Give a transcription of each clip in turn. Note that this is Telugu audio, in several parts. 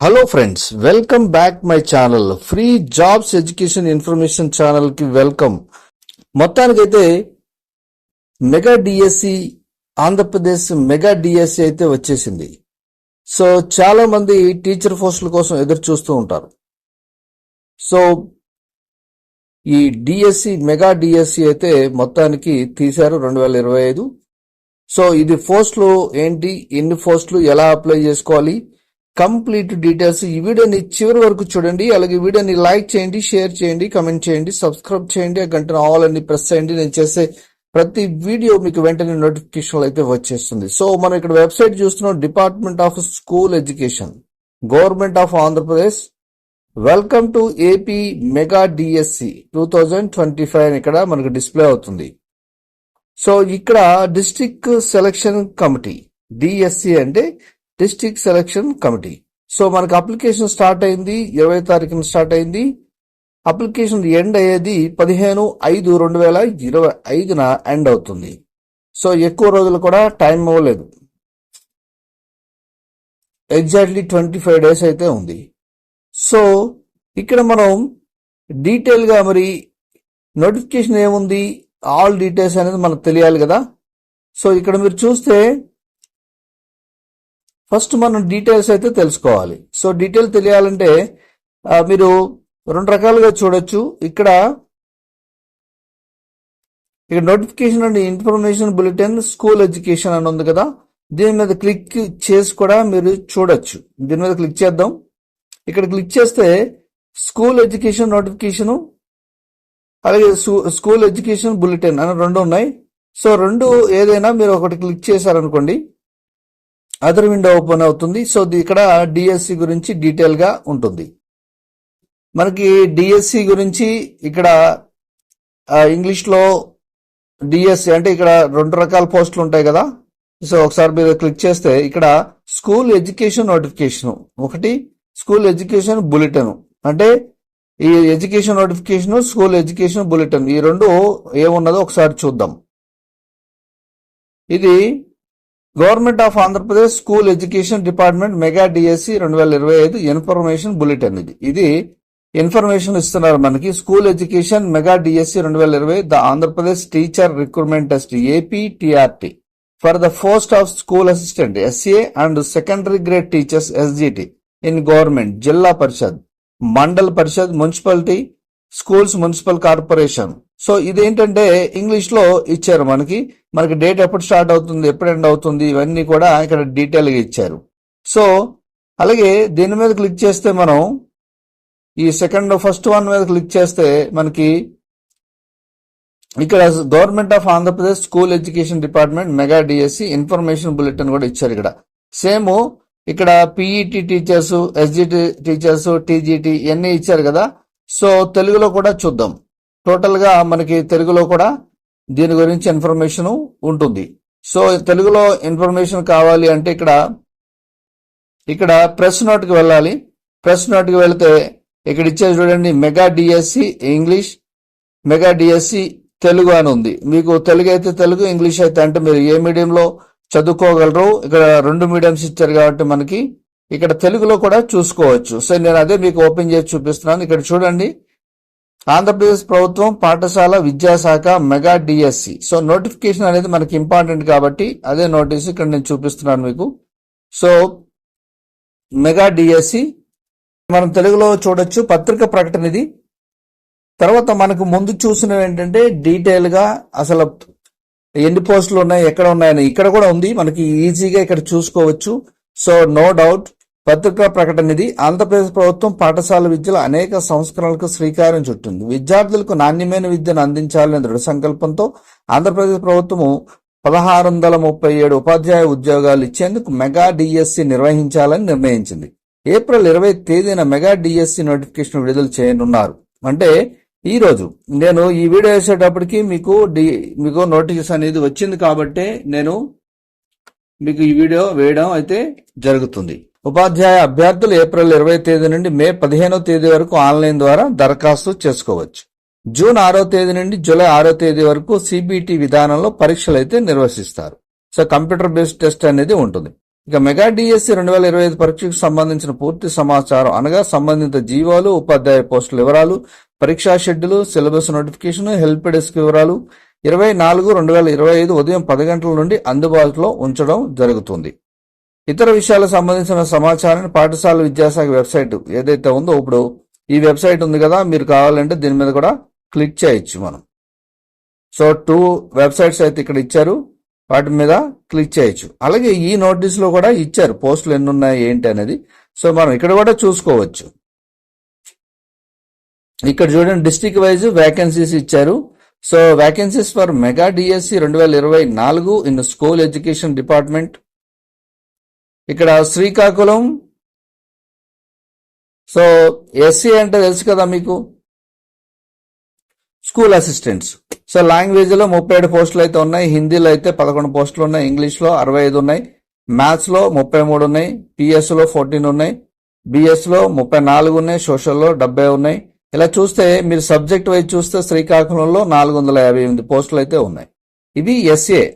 Hello friends welcome back my channel free jobs education information ఛానల్కి వెల్కమ్ మొత్తానికైతే mega DSC Andhra Pradesh mega DSC అయితే వచ్చేసింది. సో చాలా మంది టీచర్ పోస్టుల కోసం ఎదురు చూస్తూ ఉంటారు. సో ఈ డిఎస్సి మెగా డిఎస్సి అయితే మొత్తానికి తీశారు రెండు వేల ఇరవై ఐదు. సో ఇది పోస్టులు ఏంటి? ఎన్ని పోస్టులు? ఎలా అప్లై చేసుకోవాలి? కంప్లీట్ డీటెయిల్స్ ఈ వీడియోని చివరి వరకు చూడండి. అలాగే వీడియోని లైక్ చేయండి షేర్ చేయండి కమెంట్ చేయండి సబ్స్క్రైబ్ చేయండి ఆ గంటను ఆల్ అని ప్రెస్ చేయండి. నేను చేసే ప్రతి వీడియో మీకు వెంటనే నోటిఫికేషన్ అయితే వచ్చేస్తుంది. సో మనం ఇక్కడ వెబ్సైట్ చూస్తున్నాం department of school education government of Andhra Pradesh. Welcome to AP mega DSC two thousand twenty five ఇక్కడ మనకు డిస్ప్లే అవుతుంది. సో ఇక్కడ డిస్టిక్ సెలక్షన్ కమిటీ డిఎస్సి అంటే డిస్టిక్ సెలక్షన్ కమిటీ. సో మనకు అప్లికేషన్ స్టార్ట్ అయింది ఇరవై తారీఖున స్టార్ట్ అయింది. అప్లికేషన్ ఎండ్ అయ్యేది పదిహేను ఐదు రెండు వేల ఇరవై ఐదున ఎండ్ అవుతుంది. సో ఎక్కువ రోజులు కూడా టైం ఇవ్వలేదు. ఎగ్జాక్ట్లీ ట్వంటీ ఫైవ్ డేస్ అయితే ఉంది. సో ఇక్కడ మనం డీటెయిల్గా మరి నోటిఫికేషన్ ఏముంది? ఆల్ డీటెయిల్స్ అనేది మనకు తెలియాలి కదా. సో ఇక్కడ మీరు చూస్తే ఫస్ట్ మనం డీటెయిల్స్ అయితే తెలుసుకోవాలి. సో డీటెయిల్ తెలియాలంటే మీరు రెండు రకాలుగా చూడొచ్చు. ఇక్కడ ఇక్కడ notification and information bulletin school education అని ఉంది కదా. దీని మీద క్లిక్ చేసి కూడా మీరు చూడొచ్చు. దీని మీద క్లిక్ చేద్దాం. ఇక్కడ క్లిక్ చేస్తే స్కూల్ ఎడ్యుకేషన్ నోటిఫికేషన్ అలాగే స్కూల్ ఎడ్యుకేషన్ బులెటిన్ అని రెండు ఉన్నాయి. సో రెండు ఏదైనా మీరు ఒకటి క్లిక్ చేశారనుకోండి అదర్ విండో ఓపెన్ అవుతుంది. సో ఇక్కడ డిఎస్సి గురించి డీటెయిల్గా ఉంటుంది. మనకి డిఎస్సి గురించి ఇక్కడ ఇంగ్లీష్లో ఇంగ్లీష్లో డిఎస్సి అంటే ఇక్కడ రెండు రకాల పోస్టులు ఉంటాయి కదా. సో ఒకసారి మీరు క్లిక్ చేస్తే ఇక్కడ స్కూల్ ఎడ్యుకేషన్ నోటిఫికేషన్ ఒకటి స్కూల్ ఎడ్యుకేషన్ బులెటిన్ అంటే ఈ education notification school education bulletin ఈ రెండు ఏమున్నదో ఒకసారి చూద్దాం. ఇది government of Andhra Pradesh school education department mega DSC రెండు వేల ఇరవై ఐదు ఇన్ఫర్మేషన్ బులెటిన్ ఇది. ఇది ఇన్ఫర్మేషన్ ఇస్తున్నారు మనకి. స్కూల్ ఎడ్యుకేషన్ మెగా డిఎస్సి రెండు వేల ఇరవై the Andhra Pradesh teacher recruitment test AP TRT for the post of school assistant SA and secondary grade teachers SGT in government zilla parishad mandal parishad municipality schools municipal corporation. So ఇదేంటంటే ఇంగ్లీష్లో ఇచ్చారు మనకి. మనకి డేట్ ఎప్పుడు స్టార్ట్ అవుతుంది ఎప్పుడు ఎండ్ అవుతుంది ఇవన్నీ కూడా ఇక్కడ డీటెయిల్గా ఇచ్చారు. సో అలాగే దీని మీద క్లిక్ చేస్తే మనం ఈ సెకండ్ ఫస్ట్ వన్ మీద క్లిక్ చేస్తే మనకి ఇక్కడ government of Andhra Pradesh school education department mega DSC information bulletin కూడా ఇచ్చారు ఇక్కడ. సేమ్ ఇక్కడ PET teachers SGT teachers TGT ఇవన్నీ ఇచ్చారు కదా. సో తెలుగులో కూడా చూద్దాం. టోటల్గా మనకి తెలుగులో కూడా దీని గురించి ఇన్ఫర్మేషన్ ఉంటుంది. సో తెలుగులో ఇన్ఫర్మేషన్ కావాలి అంటే ఇక్కడ ఇక్కడ ప్రెస్ నోట్కి వెళ్ళాలి. ప్రెస్ నోట్కి వెళితే వెళ్తే ఇక్కడ ఇచ్చేది చూడండి mega DSC English mega DSC Telugu అని ఉంది. మీకు తెలుగు అయితే తెలుగు ఇంగ్లీష్ అయితే అంటే మీరు ఏ మీడియంలో చదువుకోగలరు ఇక్కడ రెండు మీడియంస్ ఇచ్చారు కాబట్టి మనకి ఇక్కడ తెలుగులో కూడా చూసుకోవచ్చు. సో నేను అదే మీకు ఓపెన్ చేసి చూపిస్తున్నాను. ఇక్కడ చూడండి. ఆంధ్రప్రదేశ్ ప్రభుత్వం పాఠశాల విద్యాశాఖ మెగా డిఎస్సి. సో నోటిఫికేషన్ అనేది మనకి ఇంపార్టెంట్ కాబట్టి అదే నోటీస్ ఇక్కడ నేను చూపిస్తున్నాను మీకు. So mega DSC. మనం తెలుగులో చూడొచ్చు. పత్రిక ప్రకటన ఇది. తర్వాత మనకు ముందు చూసినవి ఏంటంటే డీటెయిల్గా అసలు ఎన్ని పోస్టులు ఉన్నాయి ఎక్కడ ఉన్నాయని. ఇక్కడ కూడా ఉంది. మనకి ఈజీగా ఇక్కడ చూసుకోవచ్చు. So no doubt. పత్రికా ప్రకటన ఇది ఆంధ్రప్రదేశ్ ప్రభుత్వం పాఠశాల విద్యలో అనేక సంస్కరణలకు శ్రీకారం చుట్టింది. విద్యార్థులకు నాణ్యమైన విద్యను అందించాలనే దృఢ సంకల్పంతో ఆంధ్రప్రదేశ్ ప్రభుత్వము పదహారు వందల ముప్పై ఏడు ఉపాధ్యాయ ఉద్యోగాలు ఇచ్చేందుకు మెగా డిఎస్సి నిర్వహించాలని నిర్ణయించింది. ఏప్రిల్ ఇరవై తేదీన మెగా డిఎస్సి నోటిఫికేషన్ విడుదల చేయనున్నారు. అంటే ఈ రోజు నేను ఈ వీడియో వేసేటప్పటికి మీకు డి మీకు నోటిఫికేషన్ అనేది వచ్చింది కాబట్టి నేను మీకు ఈ వీడియో వేయడం అయితే జరుగుతుంది. ఉపాధ్యాయ అభ్యర్థులు ఏప్రిల్ ఇరవై తేదీ నుండి మే పదిహేనో తేదీ వరకు ఆన్లైన్ ద్వారా దరఖాస్తు చేసుకోవచ్చు. జూన్ ఆరో తేదీ నుండి జూలై ఆరో తేదీ వరకు సిబిటి విధానంలో పరీక్షలు అయితే నిర్వహిస్తారు. సో కంప్యూటర్ బేస్డ్ టెస్ట్ అనేది ఉంటుంది. ఇక మెగా డిఎస్సి రెండు వేల ఇరవై ఐదు పరీక్షకు సంబంధించిన పూర్తి సమాచారం అనగా సంబంధిత జీవాలు ఉపాధ్యాయ పోస్టుల వివరాలు పరీక్షా schedule syllabus notification help desk వివరాలు ఇరవై నాలుగు రెండు వేల ఇరవై ఐదు ఉదయం పది గంటల నుండి అందుబాటులో ఉంచడం జరుగుతుంది. ఇతర విషయాలకు సంబంధించిన సమాచారాన్ని పాఠశాల విద్యాశాఖ వెబ్సైట్ ఏదైతే ఉందో ఇప్పుడు ఈ వెబ్సైట్ ఉంది కదా మీరు కావాలంటే దీని మీద కూడా క్లిక్ చేయొచ్చు మనం. సో టూ వెబ్సైట్స్ అయితే ఇక్కడ ఇచ్చారు. వాటి మీద క్లిక్ చేయొచ్చు. అలాగే ఈ నోటీసులో కూడా ఇచ్చారు పోస్టులు ఎన్ని ఉన్నాయి ఏంటి అనేది. సో మనం ఇక్కడ కూడా చూసుకోవచ్చు. ఇక్కడ చూడండి డిస్టిక్ వైజ్ వేకెన్సీస్ ఇచ్చారు. So vacancies for mega DSC రెండు వేల ఇరవై నాలుగు ఇన్ స్కూల్ ఎడ్యుకేషన్ డిపార్ట్మెంట్ ఇక్కడ శ్రీకాకుళం. సో ఎస్సీ అంటే తెలుసు కదా మీకు? స్కూల్ అసిస్టెంట్స్ సో లాంగ్వేజ్లో ముప్పై ఏడు పోస్టులు అయితే ఉన్నాయి. హిందీలో అయితే పదకొండు పోస్టులు ఉన్నాయి. ఇంగ్లీష్లో అరవై ఐదు ఉన్నాయి. మ్యాథ్స్లో ముప్పై మూడు ఉన్నాయి. పిఎస్లో ఫోర్టీన్ ఉన్నాయి. బిఎస్లో ముప్పై నాలుగు ఉన్నాయి. సోషల్లో డెబ్బై ఉన్నాయి. ఇలా చూస్తే మీరు సబ్జెక్ట్ వైజ్ చూస్తే శ్రీకాకుళంలో నాలుగు వందల యాభై ఎనిమిది పోస్టులు అయితే ఉన్నాయి. ఇవి ఎస్ఏ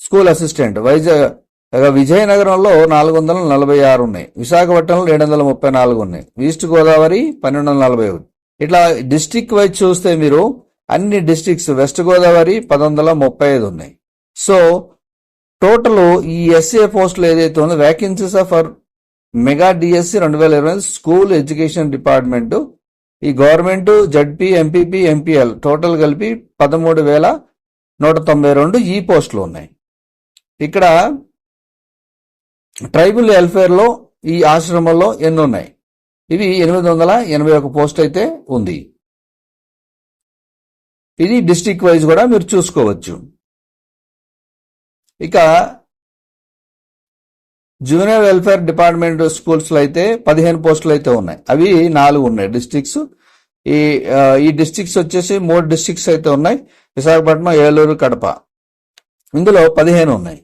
స్కూల్ అసిస్టెంట్ వైజాగ్ విజయనగరంలో నాలుగు వందల నలభై ఆరు ఉన్నాయి. విశాఖపట్నంలో రెండు వందల ముప్పై నాలుగు ఉన్నాయి. ఈస్ట్ గోదావరి పన్నెండు వందల నలభై ఒకటి. ఇట్లా డిస్టిక్ వైజ్ చూస్తే మీరు అన్ని డిస్టిక్స్ వెస్ట్ గోదావరి పది వందల ముప్పై ఐదు ఉన్నాయి. సో టోటల్ ఈ ఎస్ఏ పోస్టులు ఏదైతే ఉందో వ్యాకెన్సీస్ ఫర్ మెగా డిఎస్సి రెండు వేల ఇరవై స్కూల్ ఎడ్యుకేషన్ డిపార్ట్మెంట్ ఈ government ZP MPP MPL total కలిపి పదమూడు వేల నూట తొంభై రెండు ఈ పోస్టులు ఉన్నాయి. ఇక్కడ ట్రైబల్ వెల్ఫేర్లో ఈ ఆశ్రమంలో ఎన్ని ఉన్నాయి ఇవి ఎనిమిది వందల ఎనభై ఒక పోస్ట్ అయితే ఉంది. ఇది డిస్టిక్ వైజ్ కూడా మీరు చూసుకోవచ్చు. ఇక జూనియర్ వెల్ఫేర్ డిపార్ట్మెంట్ స్కూల్స్లో అయితే పదిహేను పోస్టులు అయితే ఉన్నాయి. అవి నాలుగు ఉన్నాయి డిస్ట్రిక్ట్స్. ఈ ఈ డిస్ట్రిక్ట్స్ వచ్చేసి మూడు డిస్ట్రిక్ట్స్ అయితే ఉన్నాయి. విశాఖపట్నం ఏలూరు కడప. ఇందులో పదిహేను ఉన్నాయి.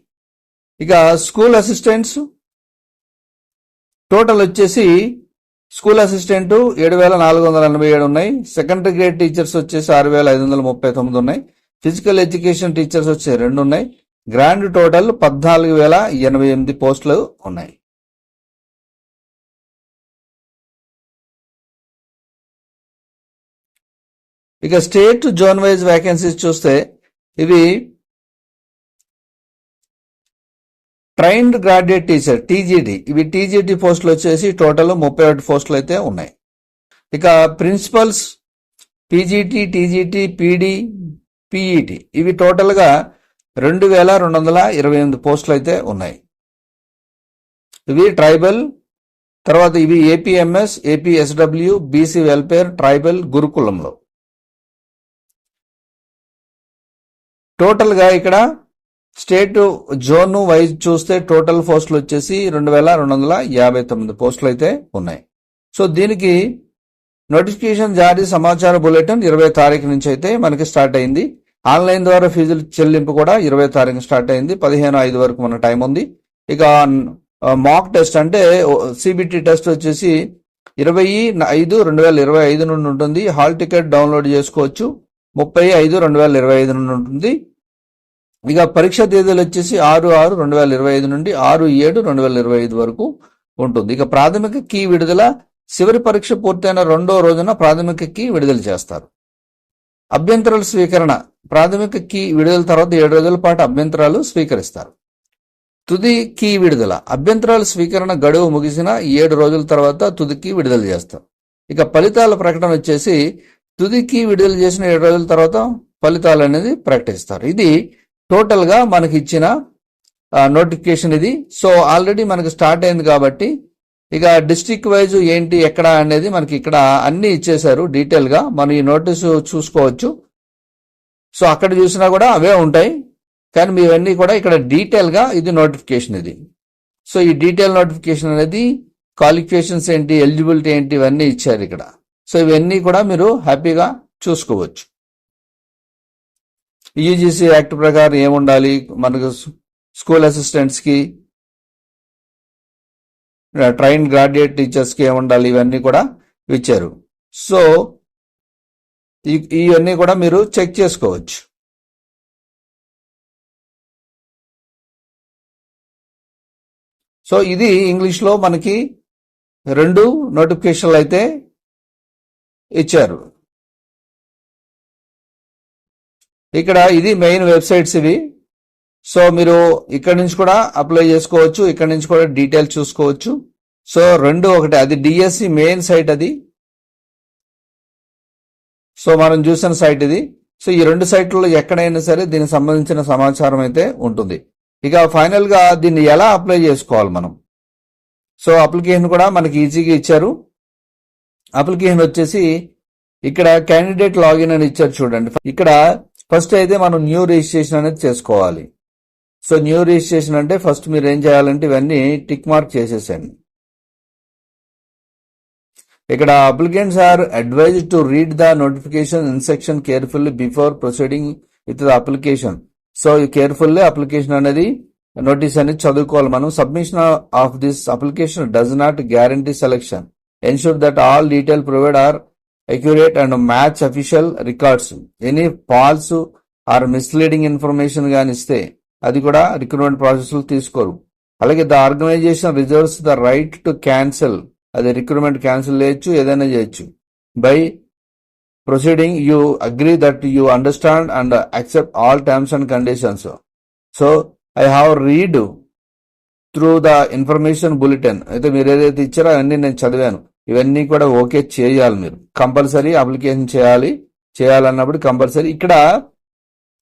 ఇక స్కూల్ అసిస్టెంట్స్ టోటల్ వచ్చేసి స్కూల్ అసిస్టెంట్ ఏడు వేల నాలుగు వందల ఎనభై ఏడు ఉన్నాయి. సెకండరీ గ్రేడ్ టీచర్స్ వచ్చేసి ఆరు వేల ఐదు వందల ముప్పై తొమ్మిది ఉన్నాయి. ఫిజికల్ ఎడ్యుకేషన్ టీచర్స్ వచ్చి రెండు ఉన్నాయి. గ్రాండ్ టోటల్ పద్నాలుగు వేల ఎనభై ఎనిమిది పోస్టులు ఉన్నాయి. ఇక స్టేట్ జోన్ వైజ్ వేకెన్సీస్ చూస్తే ఇవి ట్రైన్డ్ గ్రాడ్యుయేట్ టీచర్ టీజీటీ ఇవి టీజీటీ పోస్టులు వచ్చేసి టోటల్ ముప్పై ఒకటి పోస్టులు అయితే ఉన్నాయి. ఇక principals PGT TGT PD PET ఇవి టోటల్గా రెండు వేల రెండు వందల ఇరవై ఎనిమిది పోస్టులు అయితే ఉన్నాయి. ఇవి ట్రైబల్ తర్వాత ఇవి APMS APSW BC welfare tribal గురుకులంలో. టోటల్గా ఇక్కడ స్టేట్ జోన్ వైజ్ చూస్తే టోటల్ పోస్టులు వచ్చేసి రెండు వేల రెండు వందల యాభై తొమ్మిది పోస్టులు అయితే ఉన్నాయి. సో దీనికి నోటిఫికేషన్ జారీ సమాచార బులెటిన్ ఇరవై తారీఖు నుంచి అయితే మనకి స్టార్ట్ అయింది. ఆన్లైన్ ద్వారా ఫీజుల చెల్లింపు కూడా ఇరవై తారీఖు స్టార్ట్ అయింది. పదిహేను ఐదు వరకు మన టైం ఉంది. ఇక మాక్ టెస్ట్ అంటే సిబిటి టెస్ట్ వచ్చేసి ఇరవై ఐదు రెండు వేల ఇరవై ఐదు నుండి ఉంటుంది. హాల్ టికెట్ డౌన్లోడ్ చేసుకోవచ్చు. ముప్పై ఐదు రెండు వేల ఇరవై ఐదు నుండి ఉంటుంది. ఇక పరీక్ష తేదీలు వచ్చేసి ఆరు ఆరు రెండు వేల ఇరవై ఐదు నుండి ఆరు ఏడు రెండు వేల ఇరవై ఐదు వరకు ఉంటుంది. ఇక ప్రాథమిక కీ విడుదల చివరి పరీక్ష పూర్తయిన రెండో రోజున ప్రాథమిక కీ విడుదల చేస్తారు. అభ్యంతరాల స్వీకరణ. ప్రాథమిక కీ విడుదల తర్వాత ఏడు రోజుల పాటు అభ్యంతరాలు స్వీకరిస్తారు. తుది కీ విడుదల. అభ్యంతరాల స్వీకరణ గడువు ముగిసిన ఏడు రోజుల తర్వాత తుది కీ విడుదల చేస్తారు. ఇక ఫలితాల ప్రకటన వచ్చేసి తుది కీ విడుదల చేసిన ఏడు రోజుల తర్వాత ఫలితాలు అనేది ప్రకటిస్తారు. ఇది టోటల్గా మనకి ఇచ్చిన నోటిఫికేషన్ ఇది. సో ఆల్రెడీ మనకి స్టార్ట్ అయింది కాబట్టి ఇక డిస్టిక్ వైజ్ ఏంటి ఎక్కడ అనేది మనకి ఇక్కడ అన్ని ఇచ్చేశారు డీటెయిల్గా. మనం ఈ నోటీసు చూసుకోవచ్చు. సో అక్కడ చూసినా కూడా అవే ఉంటాయి. కానీ మీవన్నీ కూడా ఇక్కడ డీటెయిల్గా ఇది నోటిఫికేషన్ ఇది. సో ఈ డీటెయిల్ నోటిఫికేషన్ అనేది క్వాలిఫికేషన్స్ ఏంటి ఎలిజిబిలిటీ ఏంటి ఇవన్నీ ఇచ్చారు ఇక్కడ. సో ఇవన్నీ కూడా మీరు హ్యాపీగా చూసుకోవచ్చు. యూజీసీ యాక్ట్ ప్రకారం ఏముండాలి? మనకు స్కూల్ అసిస్టెంట్స్కి ట్రైన్ గ్రాడ్యుయేట్ టీచర్స్కి ఏముండాలి? ఇవన్నీ కూడా ఇచ్చారు. సో ఇవన్నీ కూడా మీరు చెక్ చేసుకోవచ్చు. సో ఇది ఇంగ్లీష్లో మనకి రెండు నోటిఫికేషన్లు అయితే ఇచ్చారు. ఇక్కడ ఇది మెయిన్ వెబ్సైట్స్ ఇవి. సో మీరు ఇక్కడ నుంచి కూడా అప్లై చేసుకోవచ్చు ఇక్కడ నుంచి కూడా డీటెయిల్ చూసుకోవచ్చు. సో రెండు ఒకటి అది డిఎస్సి మెయిన్ సైట్ అది. సో మనం చూసిన సైట్ ఇది. సో ఈ రెండు సైట్లలో ఎక్కడైనా సరే దీనికి సంబంధించిన సమాచారం అయితే ఉంటుంది. ఇక ఫైనల్గా దీన్ని ఎలా అప్లై చేసుకోవాలి మనం? సో అప్లికేషన్ కూడా మనకి ఈజీగా ఇచ్చారు. అప్లికేషన్ వచ్చేసి ఇక్కడ క్యాండిడేట్ లాగిన్ అని ఇచ్చారు చూడండి. ఇక్కడ ఫస్ట్ అయితే మనం న్యూ రిజిస్ట్రేషన్ అనేది చేసుకోవాలి. సో న్యూ రిజిస్ట్రేషన్ అంటే ఫస్ట్ మీరు ఏం చేయాలంటే ఇవన్నీ టిక్ మార్క్ చేసేసండి ఇక్కడ applicants are advised to read the notification instruction carefully before proceeding with the application so carefully application అనేది నోటీస్ అనేది చదువుకోవాలి. మనం submission of this application does not guarantee selection ensure that all detail provide are accurate and match official records any false or misleading information కానీ ఇస్తే అది కూడా రిక్రూట్మెంట్ ప్రాసెస్లో తీసుకోరు. అలాగే the organization reserves the right to cancel అది రిక్రూట్మెంట్ క్యాన్సిల్ చేయొచ్చు ఏదైనా చేయొచ్చు. By proceeding you agree that you understand and accept all terms and conditions so I have read through the information bulletin అయితే మీరు ఏదైతే ఇచ్చారో అవన్నీ నేను చదివాను. ఇవన్నీ కూడా ఓకే చేయాలి మీరు. కంపల్సరీ అప్లికేషన్ చేయాలి. చేయాలన్నప్పుడు కంపల్సరీ ఇక్కడ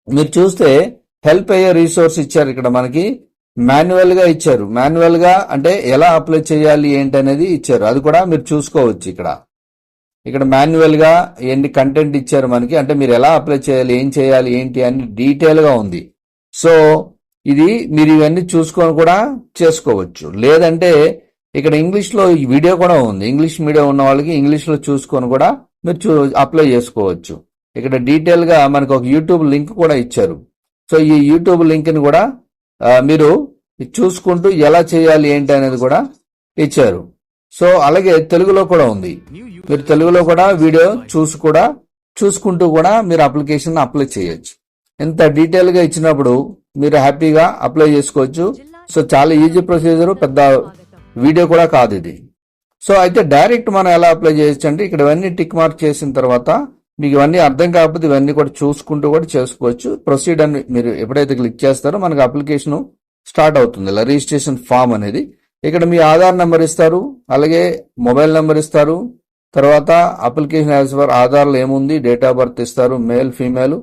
మీరు చూస్తే హెల్ప్ అయ్యే రీసోర్స్ ఇచ్చారు ఇక్కడ మనకి. మాన్యువల్గా ఇచ్చారు. మాన్యువల్గా అంటే ఎలా అప్లై చేయాలి ఏంటి అనేది ఇచ్చారు. అది కూడా మీరు చూసుకోవచ్చు ఇక్కడ. ఇక్కడ మాన్యువల్గా ఎన్ని కంటెంట్ ఇచ్చారు మనకి. అంటే మీరు ఎలా అప్లై చేయాలి ఏం చేయాలి ఏంటి అని డీటెయిల్గా ఉంది. సో ఇది మీరు ఇవన్నీ చూసుకొని కూడా చేసుకోవచ్చు. లేదంటే ఇక్కడ ఇంగ్లీష్లో ఈ వీడియో కూడా ఉంది. ఇంగ్లీష్ మీడియం ఉన్న వాళ్ళకి ఇంగ్లీష్లో చూసుకొని కూడా మీరు చూ అప్లై చేసుకోవచ్చు. ఇక్కడ డీటెయిల్గా మనకు ఒక యూట్యూబ్ లింక్ కూడా ఇచ్చారు. సో ఈ యూట్యూబ్ లింక్ని కూడా మీరు చూసుకుంటూ ఎలా చేయాలి ఏంటి అనేది కూడా ఇచ్చారు. సో అలాగే తెలుగులో కూడా ఉంది. మీరు తెలుగులో కూడా వీడియో చూసి కూడా చూసుకుంటూ కూడా మీరు అప్లికేషన్ అప్లై చేయొచ్చు. ఇంత డీటెయిల్గా ఇచ్చినప్పుడు మీరు హ్యాపీగా అప్లై చేసుకోవచ్చు. సో చాలా ఈజీ ప్రొసీజర్ పెద్ద వీడియో కూడా కాదు ఇది. సో అయితే డైరెక్ట్ మనం ఎలా అప్లై చేయొచ్చు అంటే ఇక్కడ ఇవన్నీ టిక్ మార్క్ చేసిన తర్వాత మీకు ఇవన్నీ అర్థం కాకపోతే ఇవన్నీ కూడా చూసుకుంటూ కూడా చేసుకోవచ్చు. ప్రొసీడ్ అని మీరు ఎప్పుడైతే క్లిక్ చేస్తారో మనకు అప్లికేషన్ స్టార్ట్ అవుతుంది. ఇలా రిజిస్ట్రేషన్ ఫామ్ అనేది. ఇక్కడ మీ ఆధార్ నెంబర్ ఇస్తారు అలాగే మొబైల్ నెంబర్ ఇస్తారు తర్వాత అప్లికేషన్ యాజ్ ఫర్ ఆధార్లో ఏముంది డేట్ ఆఫ్ బర్త్ ఇస్తారు male female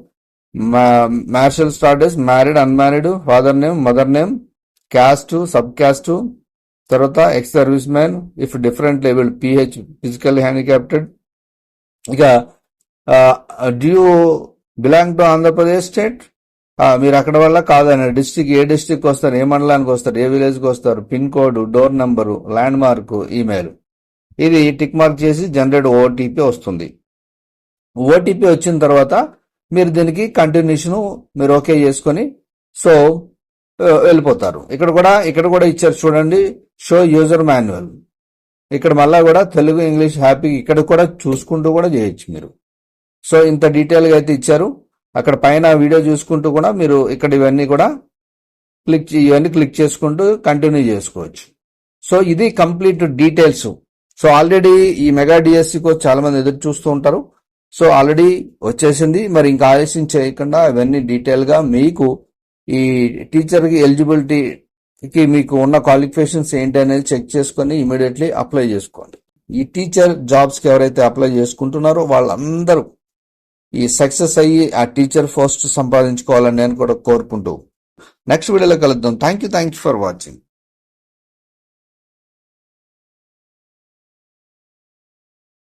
marital status married unmarried father name mother name caste sub caste తర్వాత ex service man if different level PH physical handicapped ఇక do belong to Andhra Pradesh state మీరు అక్కడ వల్ల కాదని. డిస్టిక్ ఏ డిస్టిక్ వస్తారు? ఏ మండలానికి వస్తారు? ఏ విలేజ్కి వస్తారు? Pin code door number landmark email ఇది టిక్ మార్క్ చేసి జనరేట్ ఓటీపీ వస్తుంది. ఓటీపీ వచ్చిన తర్వాత మీరు దీనికి కంటిన్యూషన్ మీరు ఓకే చేసుకొని సో వెళ్ళిపోతారు. ఇక్కడ కూడా ఇక్కడ కూడా ఇచ్చారు చూడండి. Show user manual. ఇక్కడ మళ్ళా కూడా తెలుగు ఇంగ్లీష్ హ్యాపీ ఇక్కడ కూడా చూసుకుంటూ కూడా చేయొచ్చు మీరు. సో ఇంత డీటెయిల్గా అయితే ఇచ్చారు. అక్కడ పైన వీడియో చూసుకుంటూ కూడా మీరు ఇక్కడ ఇవన్నీ కూడా క్లిక్ ఇవన్నీ క్లిక్ చేసుకుంటూ కంటిన్యూ చేసుకోవచ్చు. సో ఇది కంప్లీట్ డీటెయిల్స్. సో ఆల్రెడీ ఈ మెగా డిఎస్సి కోసం చాలా మంది ఎదురు చూస్తూ ఉంటారు. సో ఆల్రెడీ వచ్చేసింది. మరి ఇంకా ఆలస్యం చేయకుండా ఇవన్నీ డీటెయిల్గా మీకు ఈ టీచర్కి ఎలిజిబిలిటీ ఎలిజిబిలిటీకి మీకు ఉన్న క్వాలిఫికేషన్స్ ఏంటి అనేది చెక్ చేసుకొని ఇమీడియట్లీ అప్లై చేసుకోండి. ఈ టీచర్ జాబ్స్కి ఎవరైతే అప్లై చేసుకుంటున్నారో వాళ్ళందరూ ఈ సక్సెస్ అయ్యి ఆ టీచర్ పోస్ట్ సంపాదించుకోవాలని నేను కూడా కోరుకుంటూ. నెక్స్ట్ వీడియోలో కలుద్దాం. Thank you thank you for watching